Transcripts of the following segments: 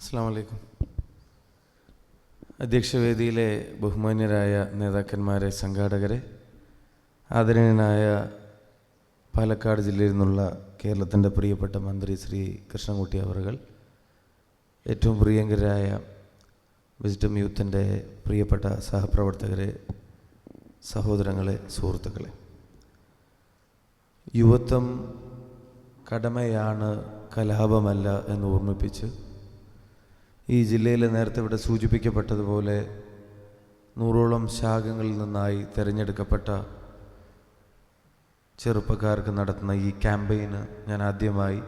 അസ്സാം അധ്യക്ഷവേദിയിലെ ബഹുമാന്യരായ നേതാക്കന്മാരെ സംഘാടകരെ ആദരണീയനായ പാലക്കാട് ജില്ലയിൽ നിന്നുള്ള കേരളത്തിന്റെ പ്രിയപ്പെട്ട മന്ത്രി ശ്രീ കൃഷ്ണൻകുട്ടി അവറുകൾ ഏറ്റവും പ്രിയങ്കരായ വിസ്ഡം യൂത്തിന്റെ പ്രിയപ്പെട്ട സഹപ്രവർത്തകരെ സഹോദരങ്ങളെ സുഹൃത്തുക്കളെ. യുവത്വം കടമയാണ് കലാപമല്ല എന്ന് ഓർമ്മിപ്പിച്ച് ഈ ജില്ലയിൽ നേരത്തെ ഇവിടെ സൂചിപ്പിക്കപ്പെട്ടതുപോലെ നൂറോളം ശാഖങ്ങളിൽ നിന്നായി തിരഞ്ഞെടുക്കപ്പെട്ട ചെറുപ്പക്കാർക്ക് നടത്തുന്ന ഈ ക്യാമ്പയിന് ഞാൻ ആദ്യമായി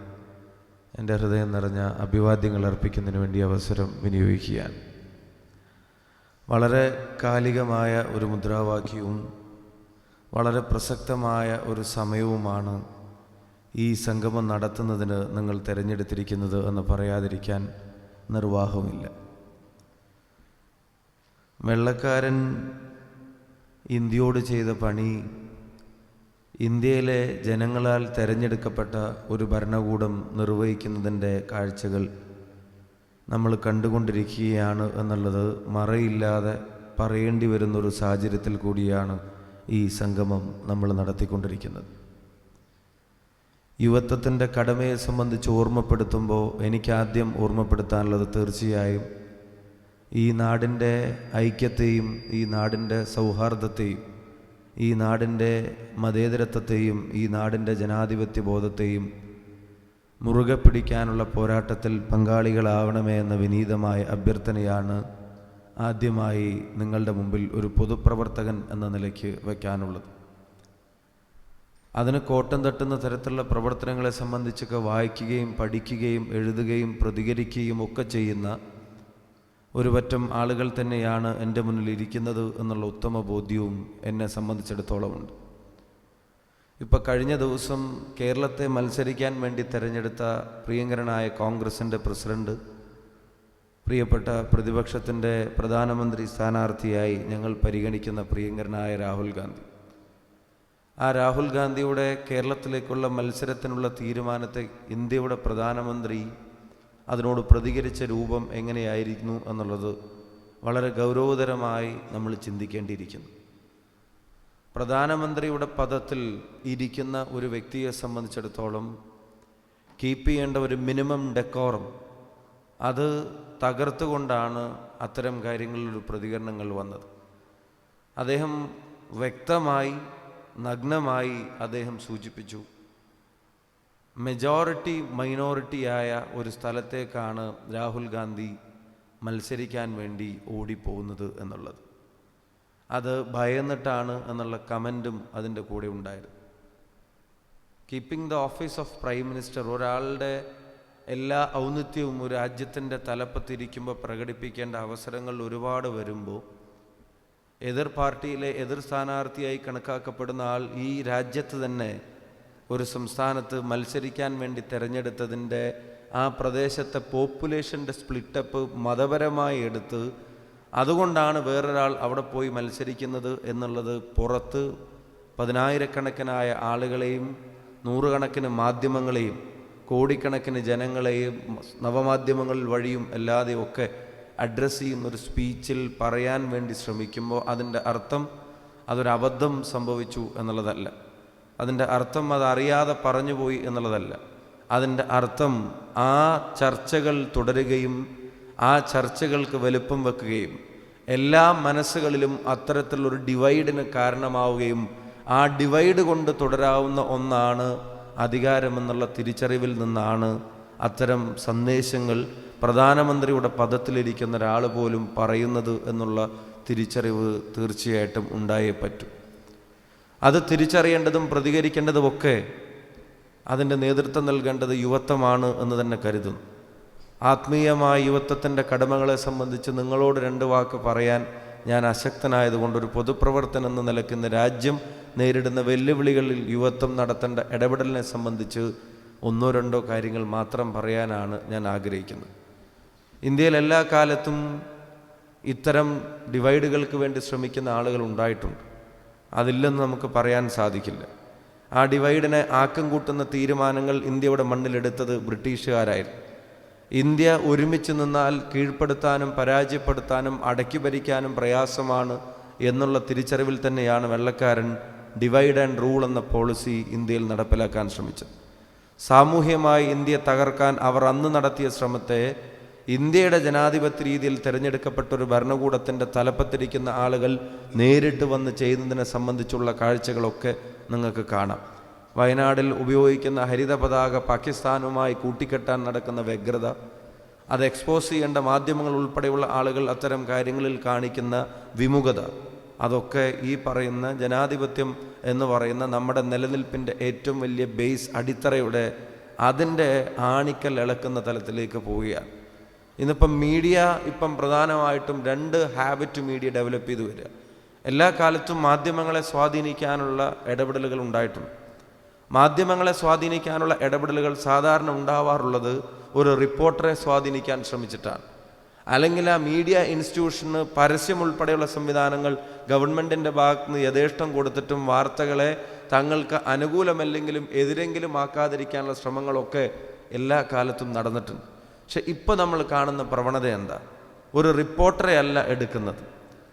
എന്റെ ഹൃദയം നിറഞ്ഞ അഭിവാദ്യങ്ങൾ അർപ്പിക്കുന്നതിന് വേണ്ടി അവസരം വിനിയോഗിക്കുകയാണ്. വളരെ കാലികമായ ഒരു മുദ്രാവാക്യവും വളരെ പ്രസക്തമായ ഒരു സമയവുമാണ് ഈ സംഗമം നടത്തുന്നതിന് നിങ്ങൾ തിരഞ്ഞെടുത്തിരിക്കുന്നത് എന്ന് പറയാതിരിക്കാൻ നിർവാഹമില്ല വെള്ളക്കാരൻ ഇന്ത്യയോട് ചെയ്ത പണി ഇന്ത്യയിലെ ജനങ്ങളാൽ തെരഞ്ഞെടുക്കപ്പെട്ട ഒരു ഭരണകൂടം നിർവഹിക്കുന്നതിന്റെ കാഴ്ചകൾ നമ്മൾ കണ്ടുകൊണ്ടിരിക്കുകയാണ് എന്നുള്ളത് മറയില്ലാതെ പറയേണ്ടി വരുന്നൊരു സാഹചര്യത്തിൽ കൂടിയാണ് ഈ സംഗമം നമ്മൾ നടത്തിക്കൊണ്ടിരിക്കുന്നത്. യുവത്വത്തിന്റെ കടമയെ സംബന്ധിച്ച് ഓർമ്മപ്പെടുത്തുമ്പോൾ എനിക്കാദ്യം ഓർമ്മപ്പെടുത്താനുള്ളത് തീർച്ചയായും ഈ നാടിന്റെ ഐക്യത്തെയും ഈ നാടിന്റെ സൗഹാർദ്ദത്തെയും ഈ നാടിന്റെ മതേതരത്വത്തെയും ഈ നാടിന്റെ ജനാധിപത്യ ബോധത്തെയും മുറുകെ പിടിക്കാനുള്ള പോരാട്ടത്തിൽ പങ്കാളികളാവണമേ എന്ന വിനീതമായ അഭ്യർത്ഥനയാണ് ആദ്യമായി നിങ്ങളുടെ മുമ്പിൽ ഒരു പൊതുപ്രവർത്തകൻ എന്ന നിലയ്ക്ക് വയ്ക്കാനുള്ളത്. അതിന് കോട്ടം തട്ടുന്ന തരത്തിലുള്ള പ്രവർത്തനങ്ങളെ സംബന്ധിച്ചൊക്കെ വായിക്കുകയും പഠിക്കുകയും എഴുതുകയും പ്രതികരിക്കുകയും ഒക്കെ ചെയ്യുന്ന ഒരു പറ്റം ആളുകൾ തന്നെയാണ് എന്റെ മുന്നിൽ ഇരിക്കുന്നത് എന്നുള്ള ഉത്തമ ബോധ്യവും എന്നെ സംബന്ധിച്ചിടത്തോളമുണ്ട്. ഇപ്പം കഴിഞ്ഞ ദിവസം കേരളത്തെ മത്സരിക്കാൻ വേണ്ടി തിരഞ്ഞെടുത്ത പ്രിയങ്കരനായ കോൺഗ്രസിന്റെ പ്രസിഡന്റ് പ്രിയപ്പെട്ട പ്രതിപക്ഷത്തിന്റെ പ്രധാനമന്ത്രി സ്ഥാനാർത്ഥിയായി ഞങ്ങൾ പരിഗണിക്കുന്ന പ്രിയങ്കരനായ രാഹുൽ ഗാന്ധി. ആ രാഹുൽ ഗാന്ധിയുടെ കേരളത്തിലേക്കുള്ള മത്സരത്തിനുള്ള തീരുമാനത്തെ ഇന്ത്യയുടെ പ്രധാനമന്ത്രി അതിനോട് പ്രതികരിച്ച രൂപം എങ്ങനെയായിരുന്നു എന്നുള്ളത് വളരെ ഗൗരവതരമായി നമ്മൾ ചിന്തിക്കേണ്ടിയിരിക്കുന്നു. പ്രധാനമന്ത്രിയുടെ പദത്തിൽ ഇരിക്കുന്ന ഒരു വ്യക്തിയെ സംബന്ധിച്ചിടത്തോളം കീപ്പ് ചെയ്യേണ്ട ഒരു മിനിമം ഡെക്കോറം അത് തകർത്തുകൊണ്ടാണ് അത്തരം കാര്യങ്ങളിൽ പ്രതികരണങ്ങൾ വന്നത്. അദ്ദേഹം വ്യക്തമായി നഗ്നമായി അദ്ദേഹം സൂചിപ്പിച്ചു. മെജോറിറ്റി മൈനോറിറ്റിയായ ഒരു സ്ഥലത്തേക്കാണ് രാഹുൽ ഗാന്ധി മത്സരിക്കാൻ വേണ്ടി ഓടിപ്പോകുന്നത് എന്നുള്ളത്. അത് ഭയന്നിട്ടാണ് എന്നുള്ള കമന്റും അതിന്റെ കൂടെ ഉണ്ടായിരുന്നു keeping the office of prime minister ഒരാളുടെ എല്ലാ ഔന്നിത്യവും ഒരു രാജ്യത്തിന്റെ തലപ്പത്തിരിക്കുമ്പോൾ പ്രകടിപ്പിക്കേണ്ട അവസരങ്ങൾ ഒരുപാട് വരുമ്പോൾ എതിർ പാർട്ടിയിലെ എതിർ സ്ഥാനാർത്ഥിയായി കണക്കാക്കപ്പെടുന്ന ആൾ ഈ രാജ്യത്ത് തന്നെ ഒരു സംസ്ഥാനത്ത് മത്സരിക്കാൻ വേണ്ടി തിരഞ്ഞെടുത്തതിന്റെ ആ പ്രദേശത്തെ പോപ്പുലേഷന്റെ സ്പ്ലിറ്റപ്പ് മതപരമായി എടുത്ത് അതുകൊണ്ടാണ് വേറൊരാൾ അവിടെ പോയി മത്സരിക്കുന്നത് എന്നുള്ളത് പുറത്ത് പതിനായിരക്കണക്കിനായ ആളുകളെയും നൂറുകണക്കിന് മാധ്യമങ്ങളെയും കോടിക്കണക്കിന് ജനങ്ങളെയും നവമാധ്യമങ്ങൾ വഴിയും അല്ലാതെ ഒക്കെ അഡ്രസ്സ് ചെയ്യുന്ന ഒരു സ്പീച്ചിൽ പറയാൻ വേണ്ടി ശ്രമിക്കുമ്പോൾ അതിന്റെ അർത്ഥം അതൊരബദ്ധം സംഭവിച്ചു എന്നുള്ളതല്ല. അതിന്റെ അർത്ഥം അതറിയാതെ പറഞ്ഞുപോയി എന്നുള്ളതല്ല. അതിന്റെ അർത്ഥം ആ ചർച്ചകൾ തുടരുകയും ആ ചർച്ചകൾക്ക് വലുപ്പം വെക്കുകയും എല്ലാ മനസ്സുകളിലും അത്തരത്തിലുള്ളൊരു ഡിവൈഡിന് കാരണമാവുകയും ആ ഡിവൈഡ് കൊണ്ട് തുടരാവുന്ന ഒന്നാണ് അധികാരമെന്നുള്ള തിരിച്ചറിവിൽ നിന്നാണ് അത്തരം സന്ദേശങ്ങൾ പ്രധാനമന്ത്രിയുടെ പദത്തിലിരിക്കുന്ന ഒരാൾ പോലും പറയുന്നത് എന്നുള്ള തിരിച്ചറിവ് തീർച്ചയായിട്ടും ഉണ്ടായേ പറ്റൂ. അത് തിരിച്ചറിയേണ്ടതും പ്രതികരിക്കേണ്ടതുമൊക്കെ അതിന്റെ നേതൃത്വം നൽകേണ്ടത് യുവത്വമാണ് എന്ന് തന്നെ കരുതുന്നു. ആത്മീയമായ യുവത്വത്തിന്റെ കടമകളെ സംബന്ധിച്ച് നിങ്ങളോട് രണ്ട് വാക്ക് പറയാൻ ഞാൻ അശക്തനായതുകൊണ്ട് ഒരു പൊതുപ്രവർത്തനം എന്ന നിലയ്ക്ക് ഇന്ന് രാജ്യം നേരിടുന്ന വെല്ലുവിളികളിൽ യുവത്വം നടത്തേണ്ട ഇടപെടലിനെ സംബന്ധിച്ച് ഒന്നോ രണ്ടോ കാര്യങ്ങൾ മാത്രം പറയാനാണ് ഞാൻ ആഗ്രഹിക്കുന്നത്. ഇന്ത്യയിൽ എല്ലാ കാലത്തും ഇത്തരം ഡിവൈഡുകൾക്ക് വേണ്ടി ശ്രമിക്കുന്ന ആളുകൾ ഉണ്ടായിട്ടുണ്ട്. അതില്ലെന്ന് നമുക്ക് പറയാൻ സാധിക്കില്ല. ആ ഡിവൈഡിനെ ആക്കം കൂട്ടുന്ന തീരുമാനങ്ങൾ ഇന്ത്യയുടെ മണ്ണിലെടുത്തത് ബ്രിട്ടീഷുകാരായിരുന്നു ഇന്ത്യ ഒരുമിച്ച് നിന്നാൽ കീഴ്പ്പെടുത്താനും പരാജയപ്പെടുത്താനും അടക്കി ഭരിക്കാനും പ്രയാസമാണ് എന്നുള്ള തിരിച്ചറിവിൽ തന്നെയാണ് വെള്ളക്കാരൻ ഡിവൈഡ് ആൻഡ് റൂൾ എന്ന പോളിസി ഇന്ത്യയിൽ നടപ്പിലാക്കാൻ ശ്രമിച്ചത്. സാമൂഹ്യമായി ഇന്ത്യയെ തകർക്കാൻ അവർ അന്ന് നടത്തിയ ശ്രമത്തെ ഇന്ത്യയുടെ ജനാധിപത്യ രീതിയിൽ തിരഞ്ഞെടുക്കപ്പെട്ട ഒരു ഭരണകൂടത്തിന്റെ തലപ്പത്തിരിക്കുന്ന ആളുകൾ നേരിട്ട് വന്ന് ചെയ്യുന്നതിനെ സംബന്ധിച്ചുള്ള കാഴ്ചകളൊക്കെ നിങ്ങൾക്ക് കാണാം. വയനാടിൽ ഉപയോഗിക്കുന്ന ഹരിത പതാക പാകിസ്ഥാനുമായി കൂട്ടിക്കെട്ടാൻ നടക്കുന്ന വ്യഗ്രത അത് എക്സ്പോസ് ചെയ്യേണ്ട മാധ്യമങ്ങൾ ഉൾപ്പെടെയുള്ള ആളുകൾ അത്തരം കാര്യങ്ങളിൽ കാണിക്കുന്ന വിമുഖത അതൊക്കെ ഈ പറയുന്ന ജനാധിപത്യം എന്ന് പറയുന്ന നമ്മുടെ നിലനിൽപ്പിന്റെ ഏറ്റവും വലിയ ബേസ് അടിത്തറയുടെ അതിന്റെ ആണിക്കൽ ഇളക്കുന്ന തലത്തിലേക്ക് പോവുകയാണ്. ഇന്നിപ്പം മീഡിയ ഇപ്പം പ്രധാനമായിട്ടും രണ്ട് ഹാബിറ്റ് മീഡിയ ഡെവലപ്പ് ചെയ്തു വരിക. എല്ലാ കാലത്തും മാധ്യമങ്ങളെ സ്വാധീനിക്കാനുള്ള ഇടപെടലുകൾ ഉണ്ടായിട്ടുണ്ട്. മാധ്യമങ്ങളെ സ്വാധീനിക്കാനുള്ള ഇടപെടലുകൾ സാധാരണ ഉണ്ടാവാറുള്ളത് ഒരു റിപ്പോർട്ടറെ സ്വാധീനിക്കാൻ ശ്രമിച്ചിട്ടാണ്. അല്ലെങ്കിൽ ആ മീഡിയ ഇൻസ്റ്റിറ്റ്യൂഷന് പരസ്യം ഉൾപ്പെടെയുള്ള സംവിധാനങ്ങൾ ഗവൺമെന്റിന്റെ ഭാഗത്ത് നിന്ന് യഥേഷ്ടം കൊടുത്തിട്ടും വാർത്തകളെ തങ്ങൾക്ക് അനുകൂലമല്ലെങ്കിലും എതിരെങ്കിലും ആക്കാതിരിക്കാനുള്ള ശ്രമങ്ങളൊക്കെ എല്ലാ കാലത്തും നടന്നിട്ടുണ്ട്. പക്ഷെ ഇപ്പോൾ നമ്മൾ കാണുന്ന പ്രവണത എന്താ? ഒരു റിപ്പോർട്ടറെ അല്ല എടുക്കുന്നത്.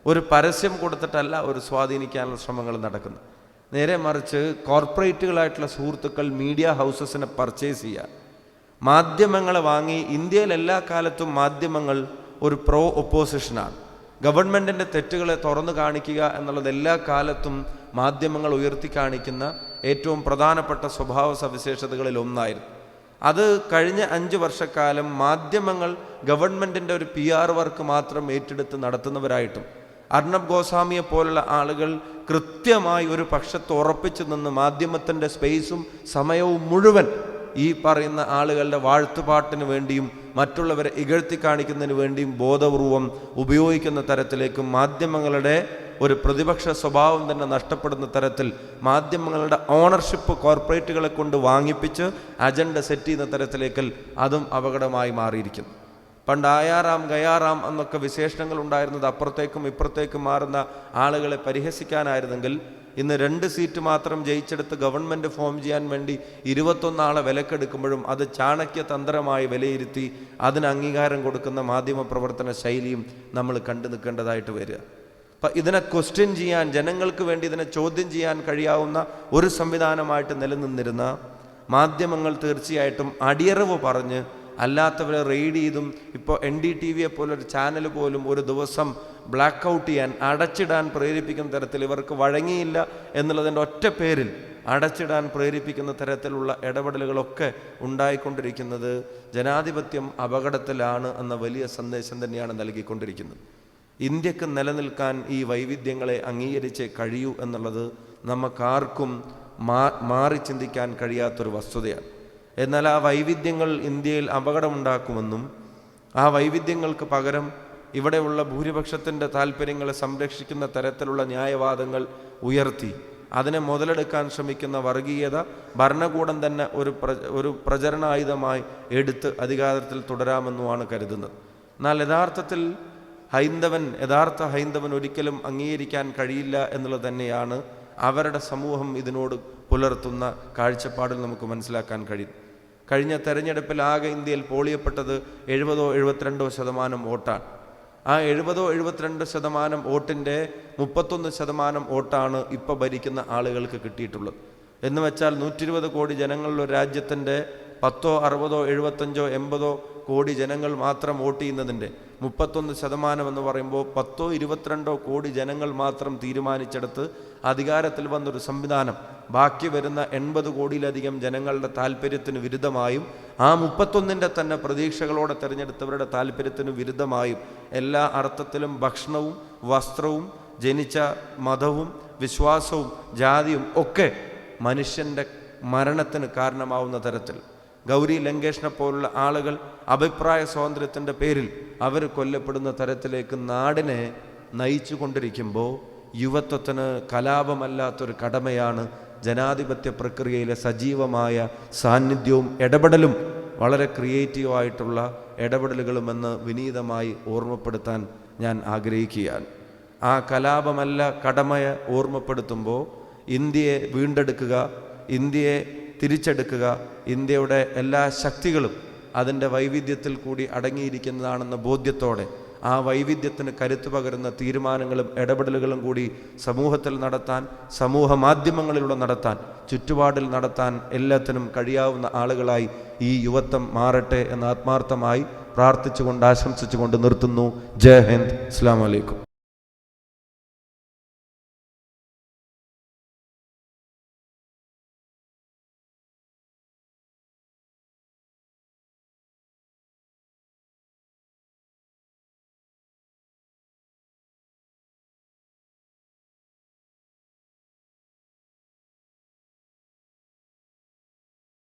ഒരു പരസ്യം കൊടുത്തിട്ടല്ല ഒരു സ്വാധീനിക്കാനുള്ള ശ്രമങ്ങൾ നടക്കുന്നത്. നേരെ മറിച്ച് കോർപ്പറേറ്റുകളായിട്ടുള്ള സുഹൃത്തുക്കൾ മീഡിയ ഹൗസസിനെ പർച്ചേസ് ചെയ്യുക. മാധ്യമങ്ങളെ വാങ്ങി ഇന്ത്യയിൽ എല്ലാ കാലത്തും മാധ്യമങ്ങൾ ഒരു പ്രോ ഒപ്പോസിഷനാണ്. ഗവൺമെന്റിന്റെ തെറ്റുകളെ തുറന്നു കാണിക്കുക എന്നുള്ളത് എല്ലാ കാലത്തും മാധ്യമങ്ങൾ ഉയർത്തി കാണിക്കുന്ന ഏറ്റവും പ്രധാനപ്പെട്ട സ്വഭാവ സവിശേഷതകളിൽ ഒന്നായിരുന്നു. അത് കഴിഞ്ഞ അഞ്ച് വർഷക്കാലം മാധ്യമങ്ങൾ ഗവൺമെന്റിന്റെ ഒരു പി ആർ വർക്ക് മാത്രം ഏറ്റെടുത്ത് നടത്തുന്നവരായിട്ടും അർണബ് ഗോസ്വാമിയെ പോലുള്ള ആളുകൾ കൃത്യമായി ഒരു പക്ഷത്ത് ഉറപ്പിച്ചു നിന്ന് മാധ്യമത്തിന്റെ സ്പേസും സമയവും മുഴുവൻ ഈ പറയുന്ന ആളുകളുടെ വാഴ്ത്തുപാട്ടിന് വേണ്ടിയും മറ്റുള്ളവരെ ഇകഴ്ത്തി കാണിക്കുന്നതിന് വേണ്ടിയും ബോധപൂർവം ഉപയോഗിക്കുന്ന തരത്തിലേക്കും മാധ്യമങ്ങളുടെ ഒരു പ്രതിപക്ഷ സ്വഭാവം തന്നെ നഷ്ടപ്പെടുന്ന തരത്തിൽ മാധ്യമങ്ങളുടെ ഓണർഷിപ്പ് കോർപ്പറേറ്റുകളെ കൊണ്ട് വാങ്ങിപ്പിച്ച് അജണ്ട സെറ്റ് ചെയ്യുന്ന തരത്തിലേക്കൽ അതും അപകടമായി മാറിയിരിക്കുന്നു. പണ്ട് ആയാറാം ഗയാറാം എന്നൊക്കെ വിശേഷണങ്ങൾ ഉണ്ടായിരുന്നത് അപ്പുറത്തേക്കും ഇപ്പുറത്തേക്കും മാറുന്ന ആളുകളെ പരിഹസിക്കാനായിരുന്നെങ്കിൽ ഇന്ന് രണ്ട് സീറ്റ് മാത്രം ജയിച്ചെടുത്ത് ഗവൺമെന്റ് ഫോം ചെയ്യാൻ വേണ്ടി ഇരുപത്തൊന്നാളെ വിലക്കെടുക്കുമ്പോഴും അത് ചാണക്യ തന്ത്രമായി വിലയിരുത്തി അതിന് അംഗീകാരം കൊടുക്കുന്ന മാധ്യമ പ്രവർത്തന ശൈലിയും നമ്മൾ കണ്ടു നിൽക്കേണ്ടതായിട്ട് വരിക. അപ്പം ഇതിനെ ക്വസ്റ്റ്യൻ ചെയ്യാൻ ജനങ്ങൾക്ക് വേണ്ടി ഇതിനെ ചോദ്യം ചെയ്യാൻ കഴിയാവുന്ന ഒരു സംവിധാനമായിട്ട് നിലനിന്നിരുന്ന മാധ്യമങ്ങൾ തീർച്ചയായിട്ടും അടിയറവ് പറഞ്ഞ് അല്ലാത്തവരെ റെയ്ഡ് ചെയ്തും ഇപ്പോൾ എൻ ഡി ടി വിയെ പോലൊരു ചാനൽ പോലും ഒരു ദിവസം ബ്ലാക്ക് ഔട്ട് ചെയ്യാൻ അടച്ചിടാൻ പ്രേരിപ്പിക്കുന്ന തരത്തിൽ ഇവർക്ക് വഴങ്ങിയില്ല എന്നുള്ളതിന്റെ ഒറ്റ പേരിൽ അടച്ചിടാൻ പ്രേരിപ്പിക്കുന്ന തരത്തിലുള്ള ഇടപെടലുകളൊക്കെ ഉണ്ടായിക്കൊണ്ടിരിക്കുന്നത് ജനാധിപത്യം അപകടത്തിലാണ് എന്ന വലിയ സന്ദേശം തന്നെയാണ് നൽകിക്കൊണ്ടിരിക്കുന്നത്. ഇന്ത്യയ്ക്ക് നിലനിൽക്കാൻ ഈ വൈവിധ്യങ്ങളെ അംഗീകരിച്ച് കഴിയൂ എന്നുള്ളത് നമുക്കാർക്കും മാ മാറി ചിന്തിക്കാൻ കഴിയാത്തൊരു വസ്തുതയാണ്. എന്നാൽ ആ വൈവിധ്യങ്ങൾ ഇന്ത്യയിൽ അപകടമുണ്ടാക്കുമെന്നും ആ വൈവിധ്യങ്ങൾക്ക് പകരം ഇവിടെയുള്ള ഭൂരിപക്ഷത്തിന്റെ താല്പര്യങ്ങളെ സംരക്ഷിക്കുന്ന തരത്തിലുള്ള ന്യായവാദങ്ങൾ ഉയർത്തി അതിനെ മുതലെടുക്കാൻ ശ്രമിക്കുന്ന വർഗീയത ഭരണകൂടം തന്നെ ഒരു പ്ര ഒരു പ്രചരണായുധമായി എടുത്ത് അധികാരത്തിൽ തുടരാമെന്നുമാണ് കരുതുന്നത്. എന്നാൽ യഥാർത്ഥത്തിൽ ഹൈന്ദവൻ യഥാർത്ഥ ഹൈന്ദവൻ ഒരിക്കലും അംഗീകരിക്കാൻ കഴിയില്ല എന്നുള്ളത് തന്നെയാണ് അവരുടെ സമൂഹം ഇതിനോട് പുലർത്തുന്ന കാഴ്ചപ്പാടിൽ നമുക്ക് മനസ്സിലാക്കാൻ കഴിയും. കഴിഞ്ഞ തെരഞ്ഞെടുപ്പിൽ ആകെ ഇന്ത്യയിൽ പോളിയപ്പെട്ടത് എഴുപതോ എഴുപത്തിരണ്ടോ ശതമാനം വോട്ടാണ്. ആ എഴുപതോ എഴുപത്തിരണ്ട് ശതമാനം വോട്ടിന്റെ മുപ്പത്തൊന്ന് ശതമാനം വോട്ടാണ് ഇപ്പോൾ ഭരിക്കുന്ന ആളുകൾക്ക് കിട്ടിയിട്ടുള്ളത്. എന്ന് വെച്ചാൽ നൂറ്റി ഇരുപത് കോടി ജനങ്ങളുള്ള രാജ്യത്തിന്റെ പത്തോ അറുപതോ എഴുപത്തഞ്ചോ എൺപതോ കോടി ജനങ്ങൾ മാത്രം വോട്ട് ചെയ്യുന്നതിന്റെ മുപ്പത്തൊന്ന് ശതമാനം എന്ന് പറയുമ്പോൾ പത്തോ ഇരുപത്തിരണ്ടോ കോടി ജനങ്ങൾ മാത്രം തീരുമാനിച്ചെടുത്ത് അധികാരത്തിൽ വന്നൊരു സംവിധാനം. ബാക്കി വരുന്ന എൺപത് കോടിയിലധികം ജനങ്ങളുടെ താല്പര്യത്തിന് വിരുദ്ധമായും ആ മുപ്പത്തൊന്നിന്റെ തന്നെ പ്രതീക്ഷകളോടെ തിരഞ്ഞെടുത്തവരുടെ താല്പര്യത്തിന് വിരുദ്ധമായും എല്ലാ അർത്ഥത്തിലും ഭക്ഷണവും വസ്ത്രവും ജനിച്ച മതവും വിശ്വാസവും ജാതിയും ഒക്കെ മനുഷ്യന്റെ മരണത്തിന് കാരണമാവുന്ന തരത്തിൽ. ഗൗരി ലങ്കേഷിനെ പോലുള്ള ആളുകൾ അഭിപ്രായ സ്വാതന്ത്ര്യത്തിന്റെ പേരിൽ അവർ കൊല്ലപ്പെടുന്ന തരത്തിലേക്ക് നാടിനെ നയിച്ചു കൊണ്ടിരിക്കുമ്പോൾ യുവത്വത്തിന് കലാപമല്ലാത്തൊരു കടമയാണ് ജനാധിപത്യ പ്രക്രിയയിലെ സജീവമായ സാന്നിധ്യവും ഇടപെടലും വളരെ ക്രിയേറ്റീവായിട്ടുള്ള ഇടപെടലുകളുമെന്ന് വിനീതമായി ഓർമ്മപ്പെടുത്താൻ ഞാൻ ആഗ്രഹിക്കുകയാണ്. ആ കലാപമല്ല കടമയെ ഓർമ്മപ്പെടുത്തുമ്പോൾ ഇന്ത്യയെ വീണ്ടെടുക്കുക ഇന്ത്യയെ തിരിച്ചെടുക്കുക. ഇന്ത്യയുടെ എല്ലാ ശക്തികളും അതിന്റെ വൈവിധ്യത്തിൽ കൂടി അടങ്ങിയിരിക്കുന്നതാണെന്ന ബോധ്യത്തോടെ ആ വൈവിധ്യത്തിന് കരുത്തു പകരുന്ന തീരുമാനങ്ങളും ഇടപെടലുകളും കൂടി സമൂഹത്തിൽ നടത്താൻ സമൂഹ മാധ്യമങ്ങളിലൂടെ നടത്താൻ ചുറ്റുപാടിൽ നടത്താൻ എല്ലാത്തിനും കഴിയാവുന്ന ആളുകളായി ഈ യുവത്വം മാറട്ടെ എന്ന് ആത്മാർത്ഥമായി പ്രാർത്ഥിച്ചുകൊണ്ട് ആശംസിച്ചുകൊണ്ട് നിർത്തുന്നു. ജയ് ഹിന്ദ്. അസ്സാം വലൈക്കും